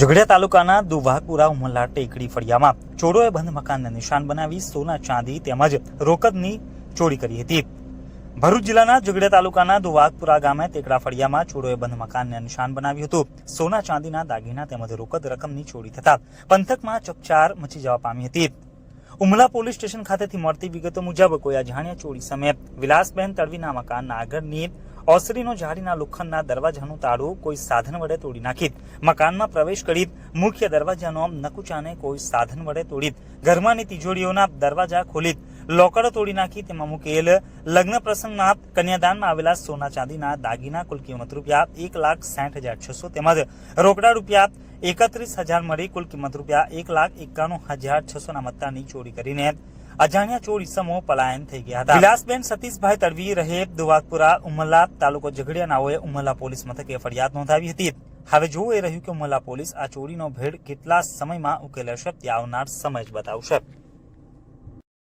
ઝઘડિયા તાલુકાના દુભાગપુરા ઉમલા ટેકડી ફળિયામાં ચોરોએ બંધ મકાનને નિશાન બનાવી સોના ચાંદી તેમજ રોકડની ચોરી કરી હતી. ભરૂચ જિલ્લાના ઝઘડિયા તાલુકાના દુવાગપુરા ગામે તેકડા ફળિયામાં ચોરોએ બંધ મકાનને નિશાન બનાવ્યું હતું. સોના ચાંદીના દાગીના તેમજ રોકડ રકમની ચોરી થતા પંથકમાં ચકચાર મચી જવા પામી હતી. ઉમલા પોલીસ સ્ટેશન ખાતેથી મળતી વિગતો મુજબ કોઈ અજાણ્યા ચોરી સમયે વિલાસબેન તડવીના મકાનના આગળની ઓસરીનો જાળીના લોખંડના દરવાજાનું તાળું કોઈ સાધન વડે તોડી નાખીત. મકાનમાં પ્રવેશ કરી મુખ્ય દરવાજાનો નકુચાને કોઈ સાધન વડે તોડીત. ઘરમાંની તિજોરીઓના દરવાજા ખોલી લોકર તોડી નાખી તેમાં મૂકેલ લગ્ન પ્રસંગમાં કન્યાદાનમાં આવેલા સોના ચાંદીના દાગીના કુલ કિંમત રૂપિયા એક લાખ સાઠ હજાર છસો તેમજ રોકડા રૂપિયા એકત્રીસ હજાર મળી કુલ કિંમત રૂપિયા એક લાખ એકાણું હજાર છસો ના મત્તાની ચોરી કરીને અજાણ્યા ચોર ઇસમો પલાયન થઈ ગયા હતા. વિલાસબેન સતીશભાઈ તડવી રહે દુવાદપુરા ઉમલા તાલુકો ઝઘડિયા નાઓએ ઉમરલા પોલીસ મથકે ફરિયાદ નોંધાવી હતી. હવે જોવું એ રહ્યું કે ઉમલા પોલીસ આ ચોરીનો ભેડ કેટલા સમયમાં ઉકેલાશે તે આવનાર સમય જ બતાવશે.